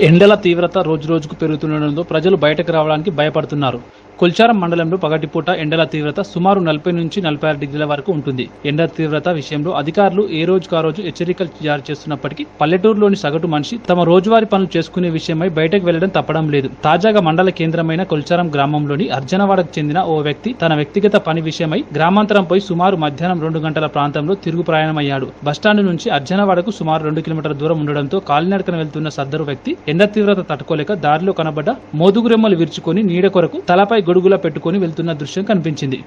ఎండల తీవ్రత రోజురోజుకు పెరుగుతుండడంతో ప్రజలు బయటకు రావడానికి భయపడుతున్నారు. కొల్చారం మండలంలో పగటిపూట ఎండల తీవ్రత సుమారు నలభై నుంచి నలభై ఆరు డిగ్రీల వరకు ఉంటుంది. ఎండ తీవ్రత విషయంలో అధికారులు ఏ రోజు కారోజు హెచ్చరికలు జారీ చేస్తున్నప్పటికీ పల్లెటూరులోని సగటు మనిషి తమ రోజువారీ పనులు చేసుకునే విషయమై బయటకు వెళ్ళడం తప్పడం లేదు. తాజాగా మండల కేంద్రమైన కొల్చారం గ్రామంలోని అర్జనవాడకు చెందిన ఓ వ్యక్తి తన వ్యక్తిగత పని విషయమై గ్రామాంతరం పోయి సుమారు మధ్యాహ్నం రెండు గంటల ప్రాంతంలో తిరుగు ప్రయాణమయ్యాడు. బస్టాండ్ నుంచి అర్జనవాడకు సుమారు రెండు కిలోమీటర్ల దూరం ఉండడంతో కాలినడకన వెళ్తున్న సద్దరు వ్యక్తి ఎండ తీవ్రత తట్టుకోలేక దారిలో కనబడ్డ మోదుగురెమ్మలు విరుచుకొని నీడ కొరకు తలపై గొడుగులా పెట్టుకొని వెళ్తున్న దృశ్యం కనిపించింది.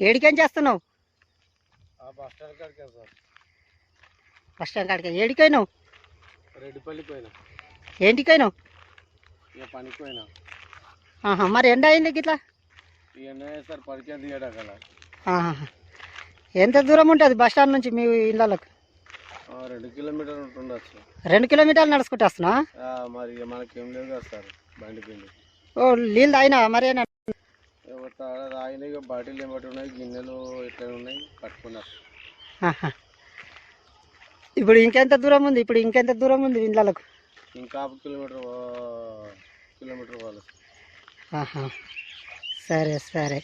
ఏడికేం చేస్తున్నావు? ఆ బస్ స్టాండ్ కాడికి ఏడికైనావు? రెడ్డిపల్లికి పోయినా. ఏంటికైనావు? ఇక పనికి పోయినా. ఆహా, మరి ఎండ అయింది గిట్లా? ఇక నేను సార్ పరిచయం తీయడం కదా ఆహా. ఎంత దూరం ఉంటుంది బస్ స్టాండ్ నుంచి మీ ఇళ్ళకు రెండు కిలోమీటర్లు ఉంటుండొచ్చు రెండు కిలోమీటర్లు నడుచుకుంటూ వస్తున్నా? మరి మనకేం లేదు కదా సార్ బండి పిండి. ఓ నీళ్ళు తాగినా? మరి? ఆయన బాటిల్ ఏమిటి ఉన్నాయి? గిన్నెలు ఇట్లా ఉన్నాయి పట్టుకున్నారు. ఆహా. ఇప్పుడు ఇంకెంత దూరం ఉంది? ఇప్పుడు ఇంకెంత దూరం ఉంది ఇళ్ళకు ఇంకా హాఫ్ కిలోమీటర్ కిలోమీటర్ ఆహా. సరే సరే.